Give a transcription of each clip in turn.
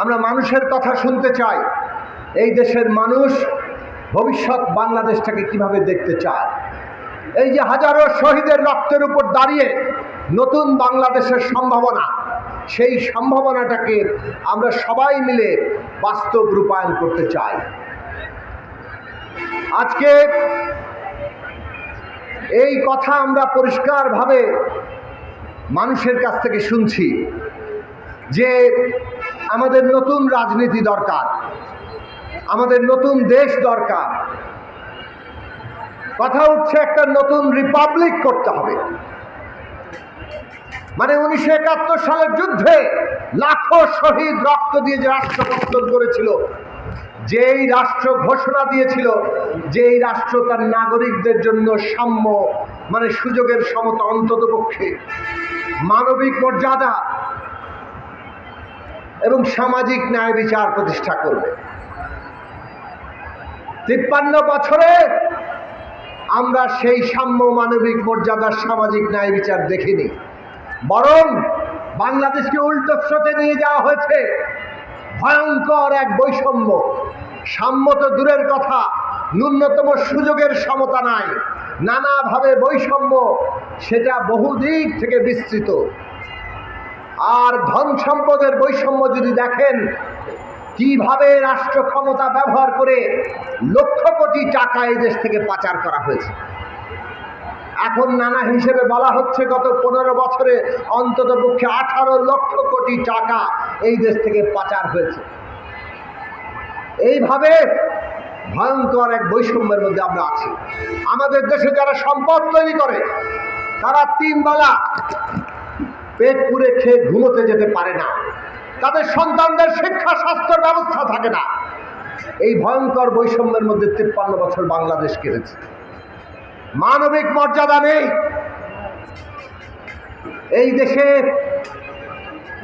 আমরা মানুষের কথা শুনতে চাই। এই দেশের মানুষ ভবিষ্যৎ বাংলাদেশটাকে কীভাবে দেখতে চায়? এই যে হাজারো শহীদের রক্তের উপর দাঁড়িয়ে নতুন বাংলাদেশের সম্ভাবনা, সেই সম্ভাবনাটাকে আমরা সবাই মিলে বাস্তব রূপায়ণ করতে চাই। আজকে এই কথা আমরা পরিষ্কারভাবে মানুষের কাছ থেকে শুনছি যে আমাদের নতুন রাজনীতি দরকার। আমাদের নতুন দেশ দরকার। কথা উঠছে একটা নতুন রিপাবলিক করতে হবে। মানে উনিশশো একাত্তর সালের যুদ্ধে লাখো শহীদ রক্ত দিয়ে যে রাষ্ট্র প্রস্তুত করেছিল, যেই রাষ্ট্র ঘোষণা দিয়েছিল, যেই রাষ্ট্র তার নাগরিকদের জন্য সাম্য মানে সুযোগের সমতা অন্তত পক্ষে মানবিক মর্যাদা এবং সামাজিক ন্যায় বিচার প্রতিষ্ঠা করবে। তিপ্পান্ন বছরে আমরা সেই সাম্য মানবিক মর্যাদার সামাজিক ন্যায় বিচার দেখিনি। বরং বাংলাদেশকে উল্টো স্রোতে নিয়ে যাওয়া হয়েছে। ভয়ঙ্কর এক বৈষম্য। সাম্য তো দূরের কথা, ন্যূনতম সুযোগের সমতা নাই। নানাভাবে বৈষম্য, সেটা বহুদিক থেকে বিস্তৃত। আর ধন সম্পদের বৈষম্য যদি দেখেন, কীভাবে রাষ্ট্র ক্ষমতা ব্যবহার করে লক্ষ কোটি টাকা এই দেশ থেকে পাচার করা হয়েছে? এখন নানা হিসেবে বলা হচ্ছে গত পনেরো বছরে অন্তত পক্ষে আঠারো লক্ষ কোটি টাকা এই দেশ থেকে পাচার হয়েছে। এইভাবে ভয়ঙ্কর এক বৈষম্যের মধ্যে আমরা আছি। আমাদের দেশে যারা সম্পদ তৈরি করে, তারা তিন বেলা পেট পুরে খেয়ে ঘুমোতে যেতে পারে না। তাদের সন্তানদের শিক্ষা, স্বাস্থ্যের ব্যবস্থা থাকে না। এই ভয়ঙ্কর বৈষম্যের মধ্যে তিপ্পান্ন বছর বাংলাদেশ কেটেছে। মানবিক মর্যাদা নেই। এই দেশে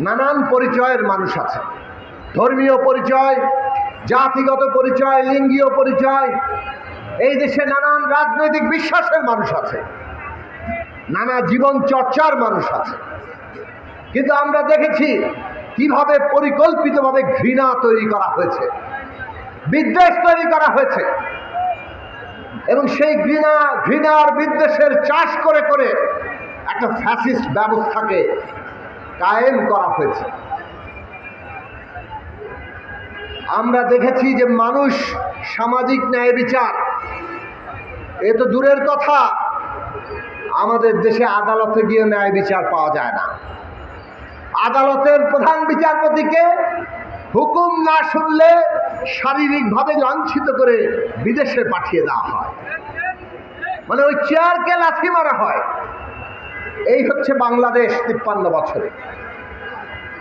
নানান পরিচয়ের মানুষ আছে। ধর্মীয় পরিচয়, জাতিগত পরিচয়, লিঙ্গীয় পরিচয়, এই দেশে নানান রাজনৈতিক বিশ্বাসের মানুষ আছে। নানা জীবন চর্চার মানুষ আছে। কিন্তু আমরা দেখেছি কীভাবে পরিকল্পিতভাবে ঘৃণা তৈরি করা হয়েছে, বিদ্বেষ তৈরি করা হয়েছে। এবং সেই ঘৃণা, ঘৃণার বিদ্বেষের চাষ করে করে একটা ফ্যাসিস্ট ব্যবস্থাকে কায়েম করা হয়েছে। আমরা দেখেছি যে মানুষ সামাজিক ন্যায় বিচার, এ তো দূরের কথা, আমাদের দেশে আদালতে গিয়ে ন্যায় বিচার পাওয়া যায় না। আদালতের প্রধান বিচারপতিকে হুকুম না শুনলে শারীরিকভাবে লাঞ্ছিত করে বিদেশে পাঠিয়ে দেওয়া হয়। মানে ওই চেয়ারকে লাথি মারা হয়। এই হচ্ছে বাংলাদেশ তিপ্পান্ন বছরে।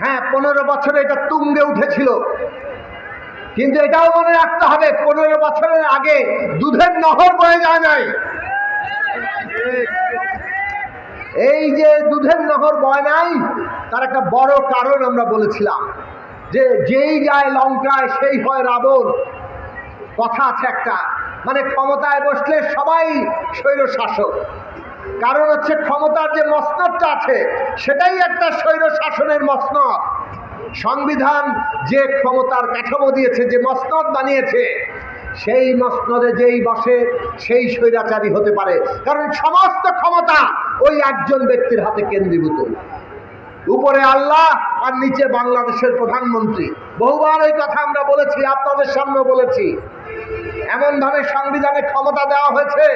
হ্যাঁ পনেরো বছরে এটা তুঙ্গে উঠেছিল। কিন্তু এটাও মনে রাখতে হবে, পনেরো বছরের আগে দুধের নহর বয়ে যায়। নাই এই যে দুধের নহর বয় নাই, তার একটা বড় কারণ আমরা বলেছিলাম, যে যেই যায় লঙ্কায়, সেই হয় রাবণ। কথা আছে একটা মানে ক্ষমতায় বসলে সবাই স্বৈর শাসক কারণ হচ্ছে ক্ষমতার যে মসনদটা আছে, সেটাই একটা স্বৈর শাসনের মসনদ। সংবিধান যে ক্ষমতার কাঠামো দিয়েছে, যে মসনদ বানিয়েছে, সেই মসনদে যেই বসে, সেই স্বৈরাচারী হতে পারে। কারণ সমস্ত ক্ষমতা ওই একজন ব্যক্তির হাতে কেন্দ্রীভূত। উপরে আল্লাহ আর নিচে বাংলাদেশের প্রধানমন্ত্রী। বহুবার ওই কথা আমরা বলেছি, আপনাদের সামনে বলেছি। এমন ভাবে সংবিধানে ক্ষমতা দেওয়া হয়েছে,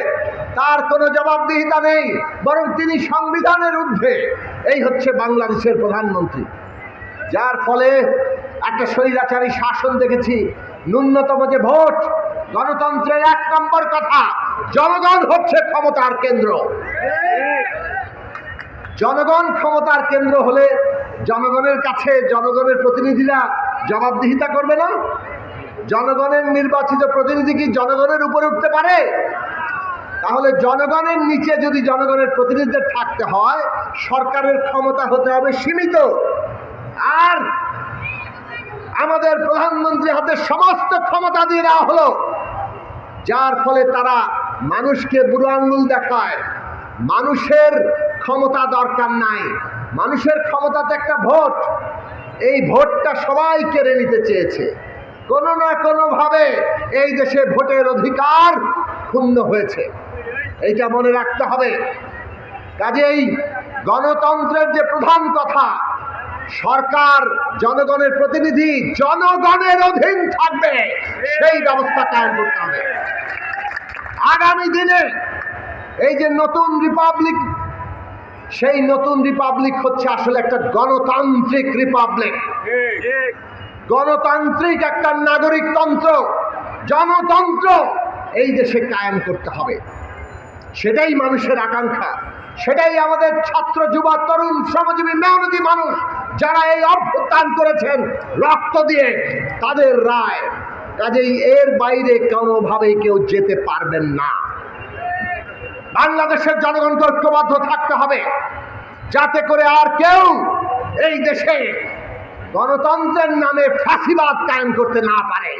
তার কোনো জবাবদিহিতা নেই, বরং তিনি সংবিধানের ঊর্ধ্বে। এই হচ্ছে বাংলাদেশের প্রধানমন্ত্রী। যার ফলে একটা স্বৈরাচারী শাসন দেখেছি, ন্যূনতম যে ভোট, গণতন্ত্রের এক নম্বর কথা। জনগণ হচ্ছে ক্ষমতার কেন্দ্র। জনগণ ক্ষমতার কেন্দ্র হলে জনগণের কাছে জনগণের প্রতিনিধিরা জবাবদিহিতা করবে না। জনগণের নির্বাচিত প্রতিনিধি কি জনগণের উপরে উঠতে পারে? তাহলে জনগণের নিচে যদি জনগণের প্রতিনিধিদের থাকতে হয়, সরকারের ক্ষমতা হতে হবে সীমিত। আর আমাদের প্রধানমন্ত্রী হাতে সমস্ত ক্ষমতা দিয়ে দেওয়া হলো, যার ফলে তারা মানুষকে বুড়ো আঙ্গুল দেখায়। মানুষের ক্ষমতা দরকার নাই। মানুষের ক্ষমতা তো একটা ভোট। এই ভোটটা সবাই কেড়ে নিতে চেয়েছে। কোনো না কোনোভাবে এই দেশে ভোটের অধিকার ক্ষুণ্ণ হয়েছে। এইটা মনে রাখতে হবে। কাজেই গণতন্ত্রের যে প্রধান কথা, সরকার, জনগণের প্রতিনিধি, জনগণের অধীন থাকবে। সেই ব্যবস্থা কায়েম করতে হবে। আগামী দিনে এই যে নতুন রিপাবলিক, সেই নতুন রিপাবলিক হচ্ছে আসলে একটা গণতান্ত্রিক রিপাবলিক। গণতান্ত্রিক একটা নাগরিকতন্ত্র, জনতন্ত্র এই দেশে কায়েম করতে হবে। সেটাই মানুষের আকাঙ্ক্ষা, সেটাই আমাদের ছাত্র, যুবা, তরুণ, শ্রমজীবী মেহনতি মানুষ যারা এই অভ্যুত্থান করেছেন রক্ত দিয়ে, তাদের রায়। কাজেই এর বাইরে কোনোভাবেই কেউ যেতে পারবেন না। বাংলাদেশের জনগণকে ঐক্যবদ্ধ থাকতে হবে, যাতে করে আর কেউ এই দেশে গণতন্ত্রের নামে ফাঁসিবাদ কায়েম করতে না পারে।